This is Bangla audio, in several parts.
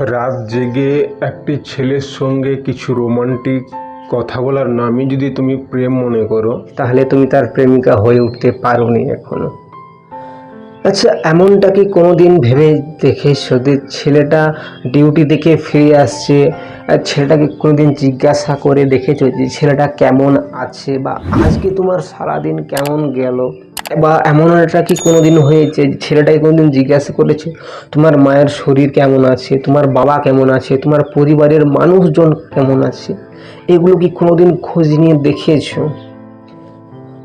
রাত জেগে একটি ছেলের সঙ্গে কিছু রোমান্টিক কথা বলার নামই যদি তুমি প্রেম মনে করো, তাহলে তুমি তার প্রেমিকা হয়ে উঠতে পারোনি এখনও। আচ্ছা এমনটা কি কোনোদিন ভেবে দেখেছ যে ছেলেটা ডিউটি থেকে ফিরে আসছে? আর ছেলেটাকে কোনোদিন জিজ্ঞাসা করে দেখেছ যে ছেলেটা কেমন আছে বা আজকে তোমার সারাদিন কেমন গেল? বা এমন একটা কি কোনোদিন হয়েছে, ছেলেটাকে কোনোদিন জিজ্ঞাসা করেছে, তোমার মায়ের শরীর কেমন আছে? তোমার বাবা কেমন আছে? তোমার পরিবারের মানুষজন কেমন আছে? এগুলো কি কোনোদিন খোঁজ নিয়ে দেখিয়েছো?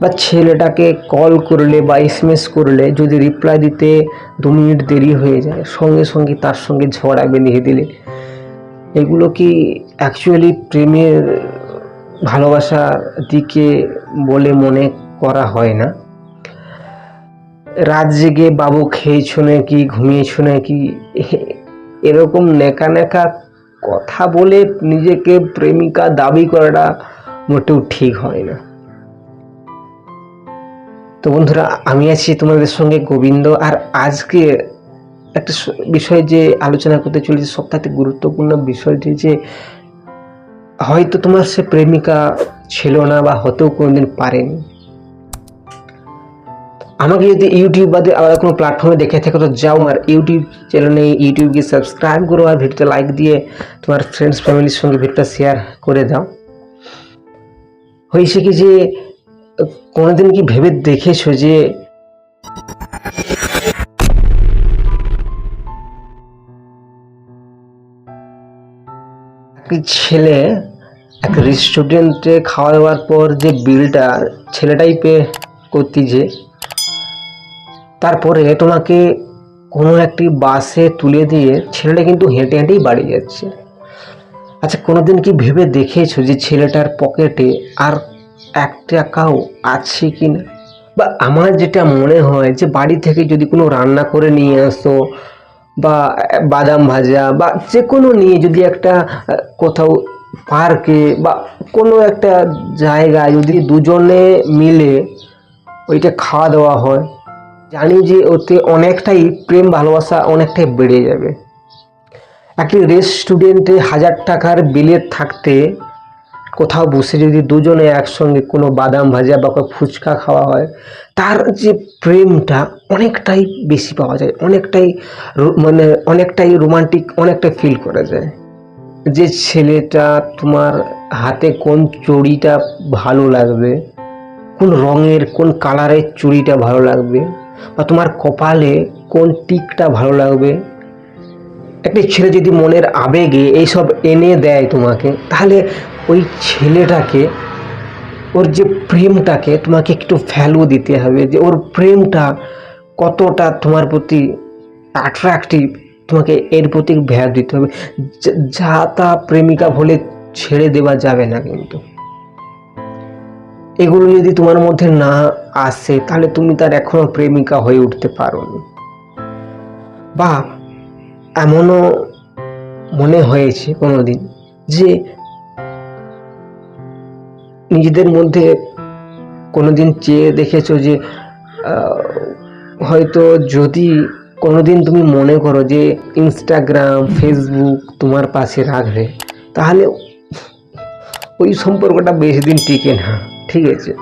বা ছেলেটাকে কল করলে বা এসএমএস করলে যদি রিপ্লাই দিতে দু মিনিট দেরি হয়ে যায়, সঙ্গে সঙ্গে তার সঙ্গে ঝগড়া বেঁধে দিলে, এগুলো কি অ্যাকচুয়ালি প্রেমের ভালোবাসার দিকে বলে মনে করা হয় না? রাত জেগে বাবু খেয়েছো নাকি, ঘুমিয়েছো নাকি? এরকম নেকা নেকা কথা বলে নিজেকে প্রেমিকা দাবি করাটা মোটেও ঠিক হয় না। তো বন্ধুরা, আমি আছি তোমাদের সঙ্গে গোবিন্দ, আর আজকে একটা বিষয় যে আলোচনা করতে চলেছি, সবথেকে গুরুত্বপূর্ণ বিষয়টি যে, হয়তো তোমার সে প্রেমিকা ছিল না বা হতেও কোনোদিন পারেনি। আমাকে যদি ইউটিউব বাদে আলাদা কোনো প্ল্যাটফর্মে দেখে থাকো, তো যাও আমার ইউটিউব চ্যানেলে ইউটিউবকে সাবস্ক্রাইব করো আর ভিডিওতে লাইক দিয়ে তোমার ফ্রেন্ডস ফ্যামিলির সঙ্গে ভিডিওটা শেয়ার করে দাও। হয়েছে কি যে, কোনোদিন কি ভেবে দেখেছ যে ছেলে এক রেস্টুরেন্টে খাওয়া দাওয়ার পর যে বিলটা ছেলেটাই পে করতেছে তারপরে তোমাকে কোনো একটি বাসে তুলে দিয়ে ছেলেটা কিন্তু হেঁটে হেঁটেই বাড়ি যাচ্ছে। আচ্ছা কোনোদিন কি ভেবে দেখেছ যে ছেলেটার পকেটে আর এক টাকাও আছে কি না বা আমার যেটা মনে হয় যে বাড়ি থেকে যদি কোনো রান্না করে নিয়ে আসো বা বাদাম ভাজা বা যে কোনো নিয়ে যদি একটা কোথাও পার্কে বা কোনো একটা জায়গায় যদি দুজনে মিলে ওইটা খাওয়া দাওয়া হয় জানি যে ওতে অনেকটাই প্রেম, ভালোবাসা অনেকটাই বেড়ে যাবে। একটি রেস্টুরেন্টে হাজার টাকার বিলের থাকতে কোথাও বসে যদি দুজনে একসঙ্গে কোনো বাদাম ভাজা বা ফুচকা খাওয়া হয়, তার যে প্রেমটা অনেকটাই বেশি পাওয়া যায়, অনেকটাই মানে অনেকটাই রোমান্টিক অনেকটা ফিল করা যায়। যে ছেলেটা তোমার হাতে কোন চড়িটা ভালো লাগবে, কোন রঙের, কোন কালারের চুড়িটা ভালো লাগবে বা তোমার কপালে কোন টিকটা ভালো লাগবে? একটা ছেলে যদি মনের আবেগে এইসব এনে দেয় তোমাকে, তাহলে ওই ছেলেটাকে, ওর যে প্রেমটাকে তোমাকে একটু ভ্যালু দিতে হবে, যে ওর প্রেমটা কতটা তোমার প্রতি অ্যাট্রাক্টিভ তোমাকে এর প্রতি ভ্যালু দিতে হবে। যা- তা প্রেমিকা বলে ছেড়ে দেওয়া যাবে না কিন্তু। এগুলো যদি তোমার মধ্যে না আসে, তাহলে তুমি তার এখনও প্রেমিকা হয়ে উঠতে পারো বা এমনও মনে হয়েছে কোনোদিন যে নিজেদের মধ্যে কোনোদিন চেয়ে দেখেছ যে হয়তো যদি কোনোদিন তুমি মনে করো যে ইনস্টাগ্রাম ফেসবুক তোমার পাশে রাখবে, তাহলে ওই সম্পর্কটা বেশি দিন টিকে না। ঠিক আছে।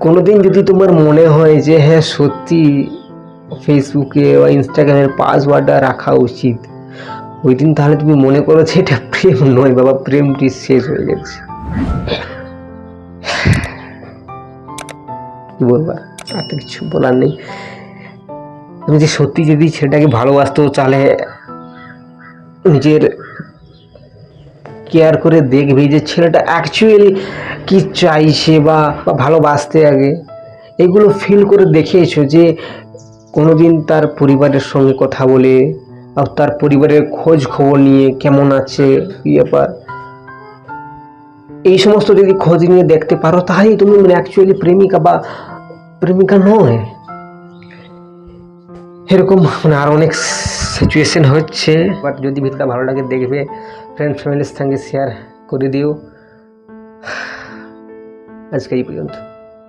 কোনোদিন যদি তোমার মনে হয় যে হ্যাঁ সত্যি ফেসবুকে বা ইনস্টাগ্রামের পাসওয়ার্ডটা রাখা উচিত ওই দিন তাহলে তুমি মনে করো যে, এটা প্রেম নয় বাবা, প্রেমটি শেষ হয়ে গেছে। কি বলবা আর তো কিছু বলার নেই। তুমি যে সত্যি যদি ছেলেটাকে ভালোবাসতো, তাহলে নিজের কেয়ার করে দেখবে যে ছেলেটা অ্যাকচুয়ালি কি চাইছে বা ভালোবাসতে আগে। এগুলো ফিল করে দেখিয়েছো যে কোনোদিন তার পরিবারের সঙ্গে কথা বলে, বা তার পরিবারের খোঁজ খবর নিয়ে কেমন আছে ব্যাপার? এই সমস্ত যদি খোঁজ নিয়ে দেখতে পারো, তাহলেই তুমি মানে অ্যাকচুয়ালি প্রেমিকা বা প্রেমিকা নয়। এরকম মানে আর অনেক সিচুয়েশন হচ্ছে বাট যদি ভিডিওটা ভালো লাগে দেখবে ফ্রেন্ড ফ্যামিলির সঙ্গে শেয়ার করে দিও আজকে এই পর্যন্ত